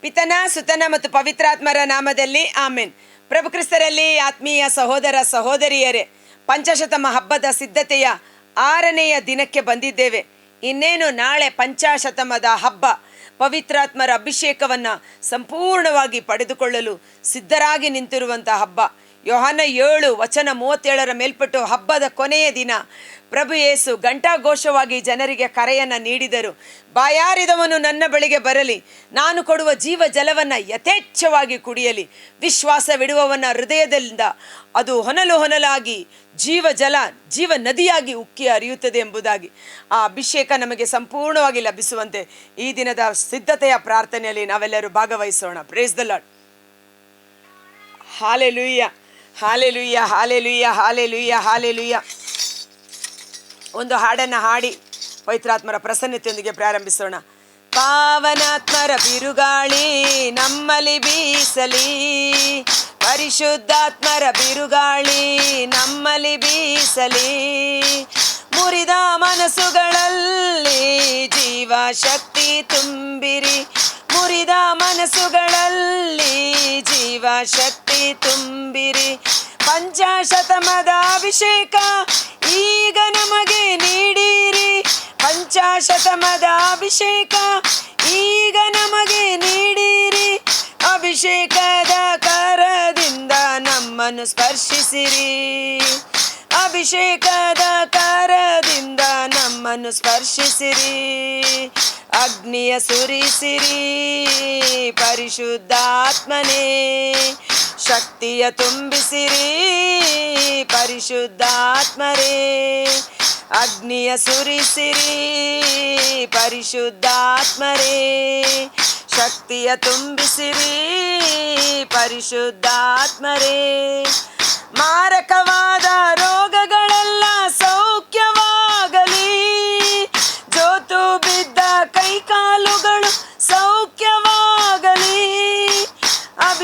ಪಿತನ, ಸುತನ ಮತ್ತು ಪವಿತ್ರಾತ್ಮರ ನಾಮದಲ್ಲಿ ಆಮೆನ್. ಪ್ರಭು ಕ್ರಿಸ್ತರಲ್ಲಿ ಆತ್ಮೀಯ ಸಹೋದರ ಸಹೋದರಿಯರೇ, ಪಂಚಶತಮ ಹಬ್ಬದ ಸಿದ್ಧತೆಯ ಆರನೆಯ ದಿನಕ್ಕೆ ಬಂದಿದ್ದೇವೆ. ಇನ್ನೇನು ನಾಳೆ ಪಂಚಾಶತಮದ ಹಬ್ಬ. ಪವಿತ್ರಾತ್ಮರ ಅಭಿಷೇಕವನ್ನು ಸಂಪೂರ್ಣವಾಗಿ ಪಡೆದುಕೊಳ್ಳಲು ಸಿದ್ಧರಾಗಿ ನಿಂತಿರುವಂಥ ಹಬ್ಬ. ಯೋಹಾನ ಏಳು ವಚನ ಮೂವತ್ತೇಳರ ಮೇಲ್ಪಟ್ಟು ಹಬ್ಬದ ಕೊನೆಯ ದಿನ ಪ್ರಭು ಯೇಸು ಘಂಟಾಘೋಷವಾಗಿ ಜನರಿಗೆ ಕರೆಯನ್ನು ನೀಡಿದರು. ಬಾಯಾರಿದವನು ನನ್ನ ಬಳಿಗೆ ಬರಲಿ, ನಾನು ಕೊಡುವ ಜೀವ ಜಲವನ್ನು ಯಥೇಚ್ಛವಾಗಿ ಕುಡಿಯಲಿ. ವಿಶ್ವಾಸವಿಡುವವನ ಹೃದಯದಿಂದ ಅದು ಹೊನಲು ಹೊನಲಾಗಿ ಜೀವ ಜಲ, ಜೀವ ನದಿಯಾಗಿ ಉಕ್ಕಿ ಹರಿಯುತ್ತದೆ ಎಂಬುದಾಗಿ. ಆ ಅಭಿಷೇಕ ನಮಗೆ ಸಂಪೂರ್ಣವಾಗಿ ಲಭಿಸುವಂತೆ ಈ ದಿನದ ಸಿದ್ಧತೆಯ ಪ್ರಾರ್ಥನೆಯಲ್ಲಿ ನಾವೆಲ್ಲರೂ ಭಾಗವಹಿಸೋಣ. Praise the lord hallelujah hallelujah hallelujah hallelujah hallelujah. ಒಂದು ಹಾಡನ್ನು ಹಾಡಿ ಪವಿತ್ರಾತ್ಮರ ಪ್ರಸನ್ನತೆಯೊಂದಿಗೆ ಪ್ರಾರಂಭಿಸೋಣ. ಪಾವನಾತ್ಮರ ಬಿರುಗಾಳಿ ನಮ್ಮಲ್ಲಿ ಬೀಸಲಿ. ಪರಿಶುದ್ಧಾತ್ಮರ ಬಿರುಗಾಳಿ ನಮ್ಮಲ್ಲಿ ಬೀಸಲಿ. ಮುರಿದ ಮನಸ್ಸುಗಳಲ್ಲಿ ಜೀವ ಶಕ್ತಿ ತುಂಬಿರಿ. ಮುರಿದ ಮನಸ್ಸುಗಳಲ್ಲಿ ಜೀವ ಶಕ್ತಿ ತುಂಬಿರಿ. ಪಂಚಾಶತಮದ ಅಭಿಷೇಕ ಈಗ ನಮಗೆ ನೀಡಿರಿ. ಪಂಚಾಶತಮದ ಅಭಿಷೇಕ ಈಗ ನಮಗೆ ನೀಡಿರಿ. ಅಭಿಷೇಕದ ಕರದಿಂದ ನಮ್ಮನ್ನು ಸ್ಪರ್ಶಿಸಿರಿ. ಅಭಿಷೇಕದ ಕರದಿಂದ ನಮ್ಮನ್ನು ಸ್ಪರ್ಶಿಸಿರಿ ಅಗ್ನಿಯ ಸುರಿಸಿರಿ, ಪರಿಶುದ್ಧಾತ್ಮನೇ, ಶಕ್ತಿಯ ತುಂಬಿಸಿರಿ, ಪರಿಶುದ್ಧಾತ್ಮರೇ, ಅಗ್ನಿಯ ಸುರಿಸಿರಿ, ಪರಿಶುದ್ಧಾತ್ಮರೇ, ಶಕ್ತಿಯ ತುಂಬಿಸಿರಿ, ಪರಿಶುದ್ಧಾತ್ಮರೇ. ಮಾರಕವಾದ ರೋಗಗಳೆಲ್ಲ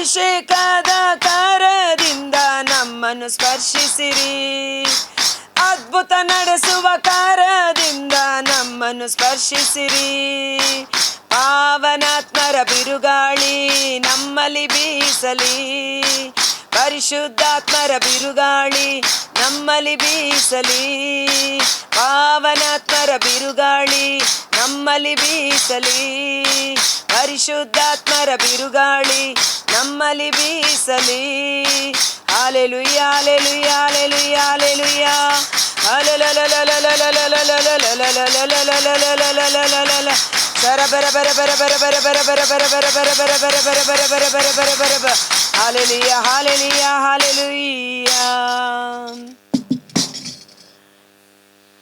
ಅಭಿಷೇಕದ ಕರದಿಂದ ನಮ್ಮನ್ನು ಸ್ಪರ್ಶಿಸಿರಿ. ಅದ್ಭುತ ನಡೆಸುವ ಕಾರದಿಂದ ನಮ್ಮನ್ನು ಸ್ಪರ್ಶಿಸಿರಿ. ಪಾವನಾತ್ಮರ ಬಿರುಗಾಳಿ ನಮ್ಮಲ್ಲಿ ಬೀಸಲಿ. ಪರಿಶುದ್ಧಾತ್ಮರ ಬಿರುಗಾಳಿ ನಮ್ಮಲ್ಲಿ ಬೀಸಲಿ. ಪಾವನಾತ್ಮರ ಬಿರುಗಾಳಿ ನಮ್ಮಲ್ಲಿ ಬೀಸಲಿ ಪರಿಶುದ್ಧಾತ್ಮರ ಬಿರುಗಾಳಿ ನಮ್ಮಲ್ಲಿ ಬೀಸಲಿ ಆಲೆಲು ಯಾಲೆಲು ಯಾಲೆಲು ಯಾಲೆಲು ಸರ ಬರ ಬರ ಬರ ಬರ ಬರ ಬರ ಬರ ಬರ ಬರ ಬರ ಬರ ಬರ ಬರ ಬರ ಬರ ಬರ ಬರ ಬರ ಬರ ಹಾಲೆಲಿಯ ಹಾಲೆಲಿಯ ಹಾಲೆಲುಯ್ಯ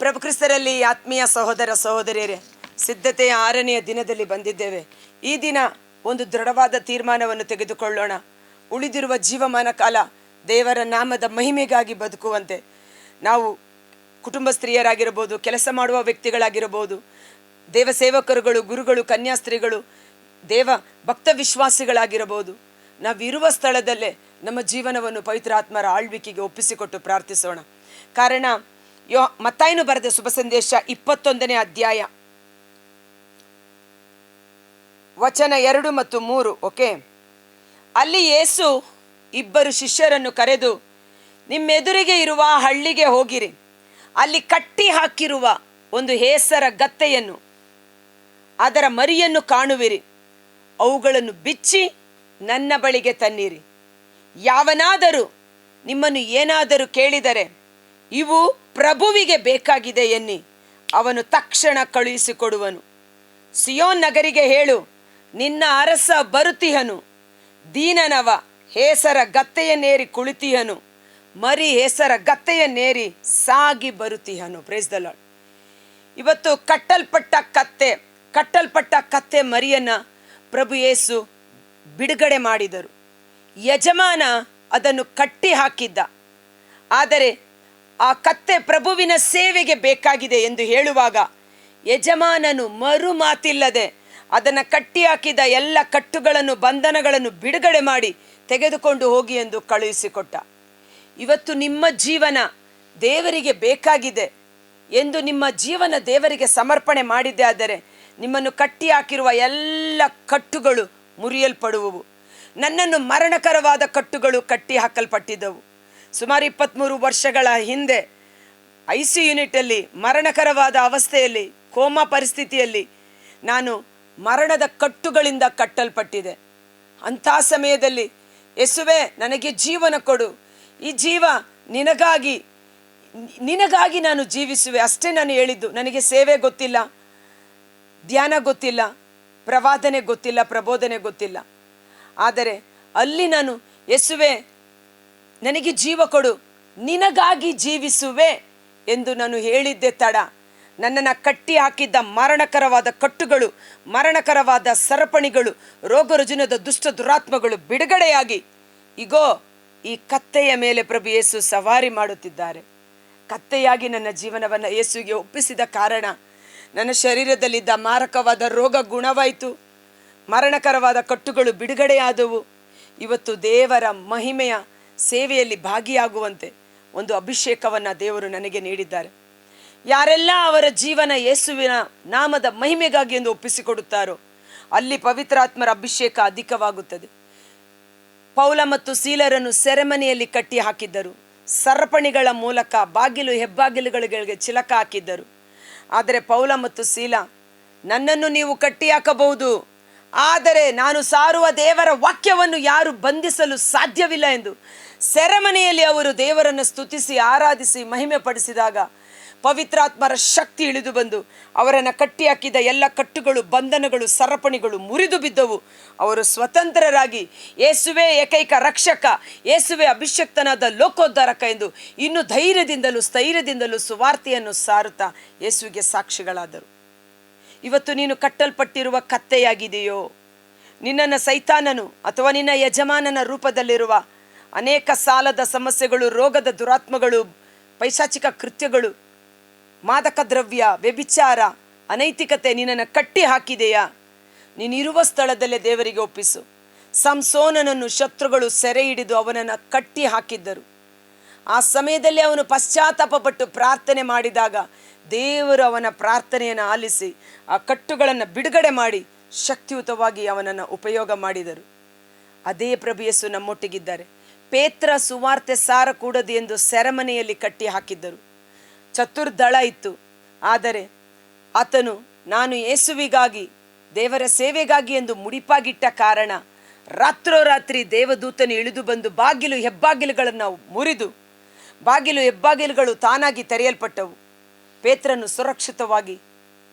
ಪ್ರಭು ಕ್ರಿಸ್ತರಲ್ಲಿ ಆತ್ಮೀಯ ಸಹೋದರ ಸಹೋದರಿಯರೇ ಸಿದ್ಧತೆಯ ಆರನೆಯ ದಿನದಲ್ಲಿ ಬಂದಿದ್ದೇವೆ. ಈ ದಿನ ಒಂದು ದೃಢವಾದ ತೀರ್ಮಾನವನ್ನು ತೆಗೆದುಕೊಳ್ಳೋಣ. ಉಳಿದಿರುವ ಜೀವಮಾನ ಕಾಲ ದೇವರ ನಾಮದ ಮಹಿಮೆಗಾಗಿ ಬದುಕುವಂತೆ. ನಾವು ಕುಟುಂಬ ಸ್ತ್ರೀಯರಾಗಿರಬಹುದು, ಕೆಲಸ ಮಾಡುವ ವ್ಯಕ್ತಿಗಳಾಗಿರಬಹುದು, ದೇವ ಸೇವಕರುಗಳು, ಗುರುಗಳು ಕನ್ಯಾಸ್ತ್ರೀಗಳು ದೇವ ಭಕ್ತ ವಿಶ್ವಾಸಿಗಳಾಗಿರಬಹುದು. ನಾವಿರುವ ಸ್ಥಳದಲ್ಲೇ ನಮ್ಮ ಜೀವನವನ್ನು ಪವಿತ್ರಾತ್ಮರ ಆಳ್ವಿಕೆಗೆ ಒಪ್ಪಿಸಿಕೊಟ್ಟು ಪ್ರಾರ್ಥಿಸೋಣ. ಕಾರಣ ಯೋ ಮತ್ತಾಯನು ಬರೆದ ಶುಭ ಸಂದೇಶ ಇಪ್ಪತ್ತೊಂದನೇ ಅಧ್ಯಾಯ. ವಚನ ಎರಡು ಮತ್ತು ಮೂರು, ಓಕೆ? ಅಲ್ಲಿ ಏಸು ಇಬ್ಬರು ಶಿಷ್ಯರನ್ನು ಕರೆದು, ನಿಮ್ಮೆದುರಿಗೆ ಇರುವ ಹಳ್ಳಿಗೆ ಹೋಗಿರಿ. ಅಲ್ಲಿ ಕಟ್ಟಿ ಹಾಕಿರುವ ಒಂದು ಹೇಸರ ಗತ್ತೆಯನ್ನು, ಅದರ ಮರಿಯನ್ನು ಕಾಣುವಿರಿ. ಅವುಗಳನ್ನು ಬಿಚ್ಚಿ ನನ್ನ ಬಳಿಗೆ ತನ್ನಿರಿ. ಯಾವನಾದರೂ ನಿಮ್ಮನ್ನು ಏನಾದರೂ ಕೇಳಿದರೆ, ಇವು ಪ್ರಭುವಿಗೆ ಬೇಕಾಗಿದೆ ಎನ್ನಿ. ಅವನು ತಕ್ಷಣ ಕಳುಹಿಸಿಕೊಡುವನು. ಸಿಯೋನ್ ನಗರಿಗೆ ಹೇಳು ನಿನ್ನ ಅರಸ ಬರುತಿಹನು ದೀನನವ, ಹೇಸರ ಗತ್ತೆಯನ್ನೇರಿ ಕುಳಿತಿಹನು. ಮರಿ ಹೆಸರ ಗತ್ತೆಯ ನೇರಿ ಸಾಗಿ ಬರುತಿಹನು ಪ್ರೇಸ್ ದ ಲಾರ್ಡ್ ಇವತ್ತು ಕಟ್ಟಲ್ಪಟ್ಟ ಕತ್ತೆ ಕಟ್ಟಲ್ಪಟ್ಟ ಕತ್ತೆ ಮರಿಯನ್ನ ಪ್ರಭು ಯೇಸು ಬಿಡುಗಡೆ ಮಾಡಿದರು. ಯಜಮಾನ ಅದನ್ನು ಕಟ್ಟಿ ಹಾಕಿದ್ದ. ಆದರೆ ಆ ಕತ್ತೆ ಪ್ರಭುವಿನ ಸೇವೆಗೆ ಬೇಕಾಗಿದೆ ಎಂದು ಹೇಳುವಾಗ ಯಜಮಾನನು ಮರು ಮಾತಿಲ್ಲದೆ ಅದನ್ನು ಕಟ್ಟಿ ಹಾಕಿದ ಎಲ್ಲ ಕಟ್ಟುಗಳನ್ನು, ಬಂಧನಗಳನ್ನು ಬಿಡುಗಡೆ ಮಾಡಿ ತೆಗೆದುಕೊಂಡು ಹೋಗಿ ಎಂದು ಕಳುಹಿಸಿಕೊಟ್ಟ. ಇವತ್ತು ನಿಮ್ಮ ಜೀವನ ದೇವರಿಗೆ ಬೇಕಾಗಿದೆ ಎಂದು ನಿಮ್ಮ ಜೀವನ ದೇವರಿಗೆ ಸಮರ್ಪಣೆ ಮಾಡಿದ್ದೆ ಆದರೆ ನಿಮ್ಮನ್ನು ಕಟ್ಟಿ ಹಾಕಿರುವ ಎಲ್ಲ ಕಟ್ಟುಗಳು ಮುರಿಯಲ್ಪಡುವವು. ನನ್ನನ್ನು ಮರಣಕರವಾದ ಕಟ್ಟುಗಳು ಕಟ್ಟಿ ಹಾಕಲ್ಪಟ್ಟಿದ್ದವು ಸುಮಾರು ಇಪ್ಪತ್ತ್ಮೂರು ವರ್ಷಗಳ ಹಿಂದೆ ಐ ಸಿ ಯುನಿಟಲ್ಲಿ ಮರಣಕರವಾದ ಅವಸ್ಥೆಯಲ್ಲಿ, ಕೋಮಾ ಪರಿಸ್ಥಿತಿಯಲ್ಲಿ ನಾನು ಮರಣದ ಕಟ್ಟುಗಳಿಂದ ಕಟ್ಟಲ್ಪಟ್ಟಿದೆ. ಅಂಥ ಸಮಯದಲ್ಲಿ ಯೇಸುವೆ, ನನಗೆ ಜೀವನ ಕೊಡು. ಈ ಜೀವ ನಿನಗಾಗಿ ನಿನಗಾಗಿ ನಾನು ಜೀವಿಸುವೆ. ಅಷ್ಟೇ ನಾನು ಹೇಳಿದ್ದು, ನನಗೆ ಸೇವೆ ಗೊತ್ತಿಲ್ಲ, ಧ್ಯಾನ ಗೊತ್ತಿಲ್ಲ, ಪ್ರವಾದನೆ ಗೊತ್ತಿಲ್ಲ, ಪ್ರಬೋಧನೆ ಗೊತ್ತಿಲ್ಲ. ಆದರೆ ಅಲ್ಲಿ ನಾನು, ಯೇಸುವೆ, ನನಗೆ ಜೀವ ಕೊಡು, ನಿನಗಾಗಿ ಜೀವಿಸುವೆ ಎಂದು ನಾನು ಹೇಳಿದ್ದೆ ತಡ. ನನ್ನನ್ನು ಕಟ್ಟಿ ಹಾಕಿದ್ದ ಮರಣಕರವಾದ ಕಟ್ಟುಗಳು, ಮರಣಕರವಾದ ಸರಪಣಿಗಳು, ರೋಗರುಜಿನದ ದುಷ್ಟ ದುರಾತ್ಮಗಳು ಬಿಡುಗಡೆಯಾಗಿ. ಇಗೋ, ಈ ಕತ್ತೆಯ ಮೇಲೆ ಪ್ರಭು ಯೇಸು ಸವಾರಿ ಮಾಡುತ್ತಿದ್ದಾರೆ. ಕತ್ತೆಯಾಗಿ ನನ್ನ ಜೀವನವನ್ನು ಯೇಸುವಿಗೆ ಒಪ್ಪಿಸಿದ ಕಾರಣ ನನ್ನ ಶರೀರದಲ್ಲಿದ್ದ ಮಾರಕವಾದ ರೋಗ ಗುಣವಾಯಿತು. ಮರಣಕರವಾದ ಕಟ್ಟುಗಳು ಬಿಡುಗಡೆಯಾದವು. ಇವತ್ತು ದೇವರ ಮಹಿಮೆಯ ಸೇವೆಯಲ್ಲಿ ಭಾಗಿಯಾಗುವಂತೆ ಒಂದು ಅಭಿಷೇಕವನ್ನು ದೇವರು ನನಗೆ ನೀಡಿದ್ದಾರೆ. ಯಾರೆಲ್ಲ ಅವರ ಜೀವನ ಯೇಸುವಿನ ನಾಮದ ಮಹಿಮೆಗಾಗಿ ಎಂದು ಒಪ್ಪಿಸಿಕೊಡುತ್ತಾರೋ, ಅಲ್ಲಿ ಪವಿತ್ರಾತ್ಮರ ಅಭಿಷೇಕ ಅಧಿಕವಾಗುತ್ತದೆ. ಪೌಲ ಮತ್ತು ಸೀಲರನ್ನು ಸೆರೆಮನೆಯಲ್ಲಿ ಕಟ್ಟಿ ಹಾಕಿದ್ದರು. ಸರಪಣಿಗಳ ಮೂಲಕ ಬಾಗಿಲು ಹೆಬ್ಬಾಗಿಲುಗಳಿಗೆ ಚಿಲಕ ಹಾಕಿದ್ದರು. ಆದರೆ ಪೌಲ ಮತ್ತು ಸೀಲ, ನನ್ನನ್ನು ನೀವು ಕಟ್ಟಿ ಹಾಕಬಹುದು. ಆದರೆ ನಾನು ಸಾರುವ ದೇವರ ವಾಕ್ಯವನ್ನು ಯಾರು ಬಂಧಿಸಲು ಸಾಧ್ಯವಿಲ್ಲ ಎಂದು ಸೆರೆಮನೆಯಲ್ಲಿ ಅವರು ದೇವರನ್ನು ಸ್ತುತಿಸಿ, ಆರಾಧಿಸಿ ಮಹಿಮೆ ಪಡಿಸಿದಾಗ ಪವಿತ್ರಾತ್ಮರ ಶಕ್ತಿ ಇಳಿದು ಬಂದು ಅವರನ್ನು ಕಟ್ಟಿ ಹಾಕಿದ ಎಲ್ಲ ಕಟ್ಟುಗಳು, ಬಂಧನಗಳು, ಸರಪಣಿಗಳು ಮುರಿದು ಬಿದ್ದವು. ಅವರು ಸ್ವತಂತ್ರರಾಗಿ ಏಸುವೆ ಏಕೈಕ ರಕ್ಷಕ ಏಸುವೆ ಅಭಿಷಕ್ತನಾದ ಲೋಕೋದ್ಧಾರಕ ಎಂದು ಇನ್ನು ಧೈರ್ಯದಿಂದಲೂ ಸ್ಥೈರ್ಯದಿಂದಲೂ ಸುವಾರ್ತೆಯನ್ನು ಸಾರುತ್ತಾ ಯೇಸುವಿಗೆ ಸಾಕ್ಷಿಗಳಾದರು. ಇವತ್ತು ನೀನು ಕಟ್ಟಲ್ಪಟ್ಟಿರುವ ಕತ್ತೆಯಾಗಿದೆಯೋ? ನಿನ್ನನ್ನು ಸೈತಾನನು ಅಥವಾ ನಿನ್ನ ಯಜಮಾನನ ರೂಪದಲ್ಲಿರುವ ಅನೇಕ ಸಾಲದ ಸಮಸ್ಯೆಗಳು, ರೋಗದ ದುರಾತ್ಮಗಳು, ಪೈಶಾಚಿಕ ಕೃತ್ಯಗಳು ಮಾದಕ ದ್ರವ್ಯ ವ್ಯಭಿಚಾರ, ಅನೈತಿಕತೆ ನಿನ್ನನ್ನು ಕಟ್ಟಿ ಹಾಕಿದೆಯಾ ನೀನಿರುವ ಸ್ಥಳದಲ್ಲೇ ದೇವರಿಗೆ ಒಪ್ಪಿಸು. ಸಂಸೋನನನ್ನು ಶತ್ರುಗಳು ಸೆರೆ ಹಿಡಿದು ಅವನನ್ನು ಕಟ್ಟಿ ಹಾಕಿದ್ದರು ಆ ಸಮಯದಲ್ಲಿ ಅವನು ಪಶ್ಚಾತ್ತಾಪಪಟ್ಟು ಪ್ರಾರ್ಥನೆ ಮಾಡಿದಾಗ ದೇವರು ಅವನ ಪ್ರಾರ್ಥನೆಯನ್ನು ಆಲಿಸಿ ಆ ಕಟ್ಟುಗಳನ್ನು ಬಿಡುಗಡೆ ಮಾಡಿ ಶಕ್ತಿಯುತವಾಗಿ ಅವನನ್ನು ಉಪಯೋಗ ಮಾಡಿದರು. ಅದೇ ಪ್ರಭು ನಮ್ಮೊಟ್ಟಿಗಿದ್ದಾರೆ. ಪೇತ್ರ ಸುವಾರ್ತೆ ಸಾರ ಕೂಡದು ಎಂದು ಸೆರೆಮನೆಯಲ್ಲಿ ಕಟ್ಟಿ ಹಾಕಿದ್ದರು ಚತುರ್ದಳ ಇತ್ತು. ಆದರೆ ಆತನು, ನಾನು ಯೇಸುವಿಗಾಗಿ, ದೇವರ ಸೇವೆಗಾಗಿ ಎಂದು ಮುಡಿಪಾಗಿಟ್ಟ ಕಾರಣ, ರಾತ್ರೋರಾತ್ರಿ ದೇವದೂತನು ಇಳಿದು ಬಂದು ಬಾಗಿಲು ಹೆಬ್ಬಾಗಿಲುಗಳನ್ನು ಮುರಿದು, ಬಾಗಿಲು ಹೆಬ್ಬಾಗಿಲುಗಳು ತಾನಾಗಿ ತೆರೆಯಲ್ಪಟ್ಟವು. ಪೇತ್ರನು ಸುರಕ್ಷಿತವಾಗಿ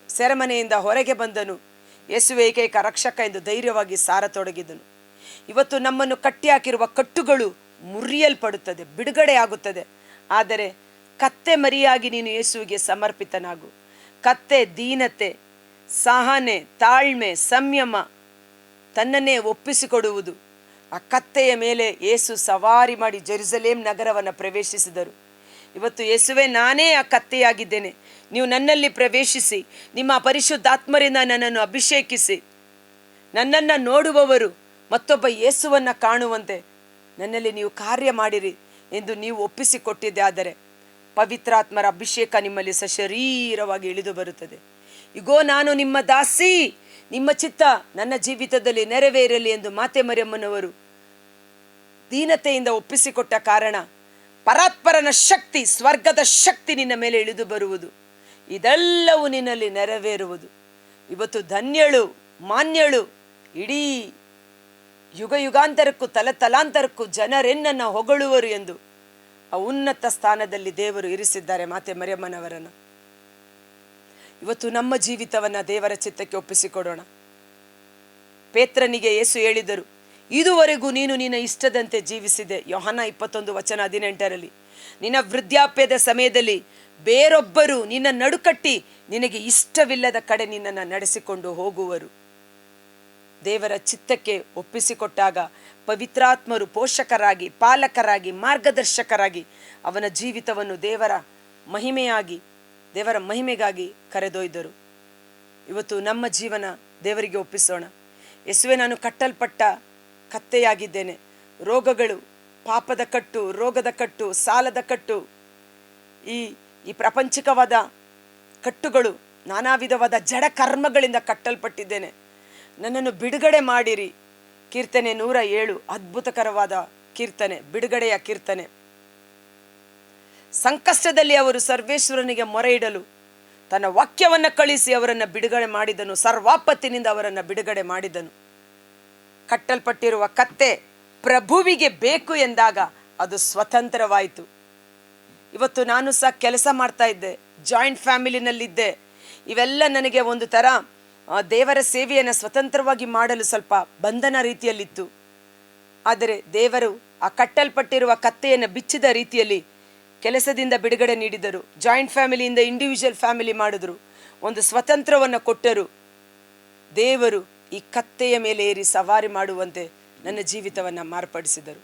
ಸೆರೆಮನೆಯಿಂದ ಹೊರಗೆ ಬಂದನು. ಯೇಸುವೆ, ಏಕೈಕ ರಕ್ಷಕ ಎಂದು ಧೈರ್ಯವಾಗಿ ಸಾರತೊಡಗಿದನು. ಇವತ್ತು ನಮ್ಮನ್ನು ಕಟ್ಟಿ ಹಾಕಿರುವ ಕಟ್ಟುಗಳು ಮುರಿಯಲ್ಪಡುತ್ತದೆ ಬಿಡುಗಡೆ ಆಗುತ್ತದೆ ಆದರೆ ಕತ್ತೆ ಮರಿಯಾಗಿ ನೀನು ಯೇಸುವಿಗೆ ಸಮರ್ಪಿತನಾಗು. ಕತ್ತೆ ದೀನತೆ, ಸಹನೆ, ತಾಳ್ಮೆ, ಸಂಯಮ ತನ್ನನ್ನೇ ಒಪ್ಪಿಸಿಕೊಡುವುದು. ಆ ಕತ್ತೆಯ ಮೇಲೆ ಏಸು ಸವಾರಿ ಮಾಡಿ ಜೆರುಸಲೇಮ್ ನಗರವನ್ನು ಪ್ರವೇಶಿಸಿದರು. ಇವತ್ತು ಯೇಸುವೆ ನಾನೇ ಆ ಕತ್ತೆಯಾಗಿದ್ದೇನೆ. ನೀವು ನನ್ನಲ್ಲಿ ಪ್ರವೇಶಿಸಿ, ನಿಮ್ಮ ಪರಿಶುದ್ಧಾತ್ಮರಿಂದ ನನ್ನನ್ನು ಅಭಿಷೇಕಿಸಿ. ನನ್ನನ್ನು ನೋಡುವವರು ಮತ್ತೊಬ್ಬ ಯೇಸುವನ್ನು ಕಾಣುವಂತೆ ನನ್ನಲ್ಲಿ ನೀವು ಕಾರ್ಯ ಮಾಡಿರಿ ಎಂದು ನೀವು ಒಪ್ಪಿಸಿಕೊಟ್ಟಿದ್ದೆ ಆದರೆ ಪವಿತ್ರಾತ್ಮರ ಅಭಿಷೇಕ ನಿಮ್ಮಲ್ಲಿ ಸಶರೀರವಾಗಿ ಇಳಿದು ಬರುತ್ತದೆ. ಇಗೋ, ನಾನು ನಿಮ್ಮ ದಾಸಿ, ನಿಮ್ಮ ಚಿತ್ತ ನನ್ನ ಜೀವಿತದಲ್ಲಿ ನೆರವೇರಲಿ ಎಂದು ಮಾತೆ ಮರಿಯಮ್ಮನವರು ದೀನತೆಯಿಂದ ಒಪ್ಪಿಸಿಕೊಟ್ಟ ಕಾರಣ, ಪರಾತ್ಪರನ ಶಕ್ತಿ, ಸ್ವರ್ಗದ ಶಕ್ತಿ ನಿನ್ನ ಮೇಲೆ ಇಳಿದು ಬರುವುದು. ಇದೆಲ್ಲವೂ ನಿನ್ನಲ್ಲಿ ನೆರವೇರುವುದು. ಇವತ್ತು ಧನ್ಯಳು, ಮಾನ್ಯಳು, ಇಡೀ ಯುಗ ಯುಗಾಂತರಕ್ಕೂ ತಲೆ ತಲಾಂತರಕ್ಕೂ ಜನರೆನ್ನನ್ನು ಹೊಗಳುವರು ಎಂದು ಆ ಉನ್ನತ ಸ್ಥಾನದಲ್ಲಿ ದೇವರು ಇರಿಸಿದ್ದಾರೆ ಮಾತೆ ಮರಿಯಮ್ಮನವರನ್ನು. ಇವತ್ತು ನಮ್ಮ ಜೀವಿತವನ್ನು ದೇವರ ಚಿತ್ತಕ್ಕೆ ಒಪ್ಪಿಸಿಕೊಡೋಣ. ಪೇತ್ರನಿಗೆ ಯೇಸು ಹೇಳಿದರು, ಇದುವರೆಗೂ ನೀನು ನಿನ್ನ ಇಷ್ಟದಂತೆ ಜೀವಿಸಿದೆ. ಯೋಹನ ಇಪ್ಪತ್ತೊಂದು ವಚನ ಹದಿನೆಂಟರಲ್ಲಿ, ನಿನ್ನ ವೃದ್ಧಾಪ್ಯದ ಸಮಯದಲ್ಲಿ ಬೇರೊಬ್ಬರು ನಿನ್ನ ನಡುಕಟ್ಟಿ ನಿನಗೆ ಇಷ್ಟವಿಲ್ಲದ ಕಡೆ ನಿನ್ನನ್ನು ನಡೆಸಿಕೊಂಡು ಹೋಗುವರು. ದೇವರ ಚಿತ್ತಕ್ಕೆ ಒಪ್ಪಿಸಿಕೊಟ್ಟಾಗ ಪವಿತ್ರಾತ್ಮರು ಪೋಷಕರಾಗಿ, ಪಾಲಕರಾಗಿ, ಮಾರ್ಗದರ್ಶಕರಾಗಿ ಅವನ ಜೀವಿತವನ್ನು ದೇವರ ಮಹಿಮೆಯಾಗಿ, ದೇವರ ಮಹಿಮೆಗಾಗಿ ಕರೆದೊಯ್ದರು. ಇವತ್ತು ನಮ್ಮ ಜೀವನ ದೇವರಿಗೆ ಒಪ್ಪಿಸೋಣ. ಯಸುವೆ, ನಾನು ಕಟ್ಟಲ್ಪಟ್ಟ ಕತ್ತೆಯಾಗಿದ್ದೇನೆ. ರೋಗಗಳು, ಪಾಪದ ಕಟ್ಟು, ರೋಗದ ಕಟ್ಟು, ಸಾಲದ ಕಟ್ಟು, ಈ ಈ ಪ್ರಾಪಂಚಿಕವಾದ ಕಟ್ಟುಗಳು ನಾನಾ ವಿಧವಾದ ಜಡ ಕರ್ಮಗಳಿಂದ ಕಟ್ಟಲ್ಪಟ್ಟಿದ್ದೇನೆ. ನನ್ನನ್ನು ಬಿಡುಗಡೆ ಮಾಡಿರಿ. ಕೀರ್ತನೆ ನೂರ ಏಳು, ಅದ್ಭುತಕರವಾದ ಕೀರ್ತನೆ, ಬಿಡುಗಡೆಯ ಕೀರ್ತನೆ. ಸಂಕಷ್ಟದಲ್ಲಿ ಅವರು ಸರ್ವೇಶ್ವರನಿಗೆ ಮೊರೆ ಇಡಲು ತನ್ನ ವಾಕ್ಯವನ್ನು ಕಳಿಸಿ ಅವರನ್ನು ಬಿಡುಗಡೆ ಮಾಡಿದನು, ಸರ್ವಾಪತ್ತಿನಿಂದ ಅವರನ್ನು ಬಿಡುಗಡೆ ಮಾಡಿದನು. ಕಟ್ಟಲ್ಪಟ್ಟಿರುವ ಕತ್ತೆ ಪ್ರಭುವಿಗೆ ಬೇಕು ಎಂದಾಗ ಅದು ಸ್ವತಂತ್ರವಾಯಿತು. ಇವತ್ತು ನಾನು ಸಹ ಕೆಲಸ ಮಾಡ್ತಾ ಇದ್ದೆ, ಜಾಯಿಂಟ್ ಫ್ಯಾಮಿಲಿನಲ್ಲಿದ್ದೆ. ಇವೆಲ್ಲ ನನಗೆ ಒಂದು ಥರ ದೇವರ ಸೇವೆಯನ್ನು ಸ್ವತಂತ್ರವಾಗಿ ಮಾಡಲು ಸ್ವಲ್ಪ ಬಂಧನ ರೀತಿಯಲ್ಲಿತ್ತು. ಆದರೆ ದೇವರು ಆ ಕಟ್ಟಲ್ಪಟ್ಟಿರುವ ಕತ್ತೆಯನ್ನು ಬಿಚ್ಚಿದ ರೀತಿಯಲ್ಲಿ ಕೆಲಸದಿಂದ ಬಿಡುಗಡೆ ನೀಡಿದರು. ಜಾಯಿಂಟ್ ಫ್ಯಾಮಿಲಿಯಿಂದ ಇಂಡಿವಿಜುವಲ್ ಫ್ಯಾಮಿಲಿ ಮಾಡಿದ್ರು. ಒಂದು ಸ್ವತಂತ್ರವನ್ನು ಕೊಟ್ಟರು. ದೇವರು ಈ ಕತ್ತೆಯ ಮೇಲೆ ಏರಿ ಸವಾರಿ ಮಾಡುವಂತೆ ನನ್ನ ಜೀವಿತವನ್ನು ಮಾರ್ಪಡಿಸಿದರು.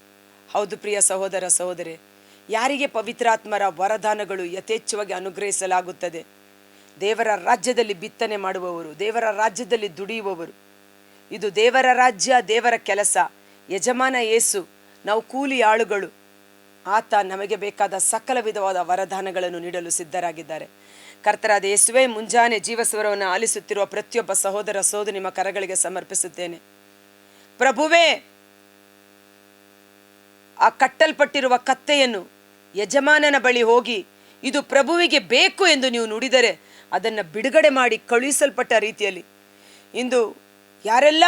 ಹೌದು ಪ್ರಿಯ ಸಹೋದರ ಸಹೋದರಿ, ಯಾರಿಗೆ ಪವಿತ್ರಾತ್ಮರ ವರದಾನಗಳು ಯಥೇಚ್ಛವಾಗಿ ಅನುಗ್ರಹಿಸಲಾಗುತ್ತದೆ? ದೇವರ ರಾಜ್ಯದಲ್ಲಿ ಬಿತ್ತನೆ ಮಾಡುವವರು, ದೇವರ ರಾಜ್ಯದಲ್ಲಿ ದುಡಿಯುವವರು. ಇದು ದೇವರ ರಾಜ್ಯ, ದೇವರ ಕೆಲಸ. ಯಜಮಾನ ಏಸು ನಾವು ಕೂಲಿ ಆಳುಗಳು. ಆತ ನಮಗೆ ಬೇಕಾದ ಸಕಲ ವಿಧವಾದ ವರದಾನಗಳನ್ನು ನೀಡಲು ಸಿದ್ಧರಾಗಿದ್ದಾರೆ. ಕರ್ತರಾದ ಯೇಸುವೆ, ಮುಂಜಾನೆ ಜೀವಸ್ವರವನ್ನು ಆಲಿಸುತ್ತಿರುವ ಪ್ರತಿಯೊಬ್ಬ ಸಹೋದರ ಸೋದು ನಿಮ್ಮ ಕರಗಳಿಗೆ ಸಮರ್ಪಿಸುತ್ತೇನೆ. ಪ್ರಭುವೇ, ಆ ಕಟ್ಟಲ್ಪಟ್ಟಿರುವ ಕತ್ತೆಯನ್ನು ಯಜಮಾನನ ಬಳಿ ಹೋಗಿ, ಇದು ಪ್ರಭುವಿಗೆ ಬೇಕು ಎಂದು ನೀವು ನುಡಿದರೆ ಅದನ್ನು ಬಿಡುಗಡೆ ಮಾಡಿ ಕಳುಹಿಸಲ್ಪಟ್ಟ ರೀತಿಯಲ್ಲಿ. ಇಂದು ಯಾರೆಲ್ಲ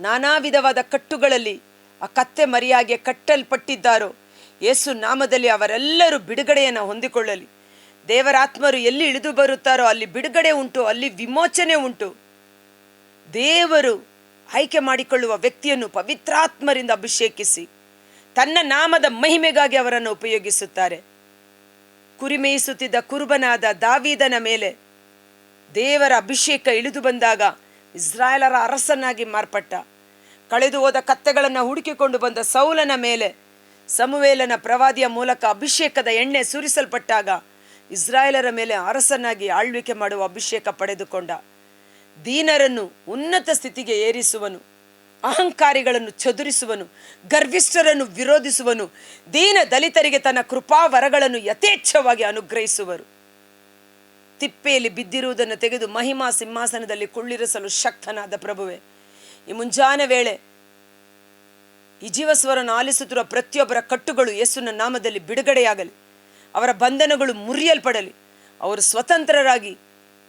ನಾನಾ ವಿಧವಾದ ಕಟ್ಟುಗಳಲ್ಲಿ ಆ ಕತ್ತೆ ಮರಿಯಾಗೆ ಕಟ್ಟಲ್ಪಟ್ಟಿದ್ದಾರೋ ಯೇಸು ನಾಮದಲ್ಲಿ ಅವರೆಲ್ಲರೂ ಬಿಡುಗಡೆಯನ್ನು ಹೊಂದಿಕೊಳ್ಳಲಿ. ದೇವರಾತ್ಮರು ಎಲ್ಲಿ ಇಳಿದು ಬರುತ್ತಾರೋ ಅಲ್ಲಿ ಬಿಡುಗಡೆ ಉಂಟು, ಅಲ್ಲಿ ವಿಮೋಚನೆ ಉಂಟು. ದೇವರು ಆಯ್ಕೆ ಮಾಡಿಕೊಳ್ಳುವ ವ್ಯಕ್ತಿಯನ್ನು ಪವಿತ್ರಾತ್ಮರಿಂದ ಅಭಿಷೇಕಿಸಿ, ತನ್ನ ನಾಮದ ಮಹಿಮೆಗಾಗಿ ಅವರನ್ನು ಉಪಯೋಗಿಸುತ್ತಾರೆ. ಕುರಿಮೇಯಿಸುತ್ತಿದ್ದ ಕುರುಬನಾದ ದಾವೀದನ ಮೇಲೆ ದೇವರ ಅಭಿಷೇಕ ಇಳಿದು ಬಂದಾಗ ಇಸ್ರಾಯೇಲರ ಅರಸನಾಗಿ ಮಾರ್ಪಟ್ಟ. ಕಳೆದು ಹೋದ ಕತ್ತೆಗಳನ್ನು ಹುಡುಕಿಕೊಂಡು ಬಂದ ಸೌಲನ ಮೇಲೆ ಸಮುವೇಲನ ಪ್ರವಾದಿಯ ಮೂಲಕ ಅಭಿಷೇಕದ ಎಣ್ಣೆ ಸುರಿಸಲ್ಪಟ್ಟಾಗ ಇಸ್ರಾಯೇಲರ ಮೇಲೆ ಅರಸನಾಗಿ ಆಳ್ವಿಕೆ ಮಾಡುವ ಅಭಿಷೇಕ ಪಡೆದುಕೊಂಡ. ದೀನರನ್ನು ಉನ್ನತ ಸ್ಥಿತಿಗೆ ಏರಿಸುವನು, ಅಹಂಕಾರಿಗಳನ್ನು ಚದುರಿಸುವನು, ಗರ್ವಿಷ್ಠರನ್ನು ವಿರೋಧಿಸುವನು, ದೀನ ದಲಿತರಿಗೆ ತನ್ನ ಕೃಪಾವರಗಳನ್ನು ಯಥೇಚ್ಛವಾಗಿ ಅನುಗ್ರಹಿಸುವರು. ತಿಪ್ಪೆಯಲ್ಲಿ ಬಿದ್ದಿರುವುದನ್ನು ತೆಗೆದು ಮಹಿಮಾ ಸಿಂಹಾಸನದಲ್ಲಿ ಕುಳ್ಳಿರಿಸಲು ಶಕ್ತನಾದ ಪ್ರಭುವೆ. ಈ ಮುಂಜಾನೆ ವೇಳೆ ಈ ಜೀವಸ್ವರನ್ನು ಆಲಿಸುತ್ತಿರುವ ಪ್ರತಿಯೊಬ್ಬರ ಕಟ್ಟುಗಳು ಯೇಸುವಿನ ನಾಮದಲ್ಲಿ ಬಿಡುಗಡೆಯಾಗಲಿ. ಅವರ ಬಂಧನಗಳು ಮುರಿಯಲ್ಪಡಲಿ. ಅವರು ಸ್ವತಂತ್ರರಾಗಿ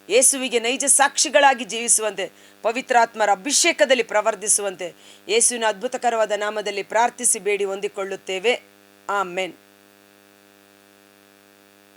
ಯೇಸುವಿಗೆ ನೈಜ ಸಾಕ್ಷಿಗಳಾಗಿ ಜೀವಿಸುವಂತೆ, ಪವಿತ್ರಾತ್ಮರ ಅಭಿಷೇಕದಲ್ಲಿ ಪ್ರವರ್ಧಿಸುವಂತೆ ಯೇಸುವಿನ ಅದ್ಭುತಕರವಾದ ನಾಮದಲ್ಲಿ ಪ್ರಾರ್ಥಿಸಿ ಬೇಡಿ, ಹೊಂದಿಕೊಳ್ಳುತ್ತೇವೆ. ಆಮೆನ್.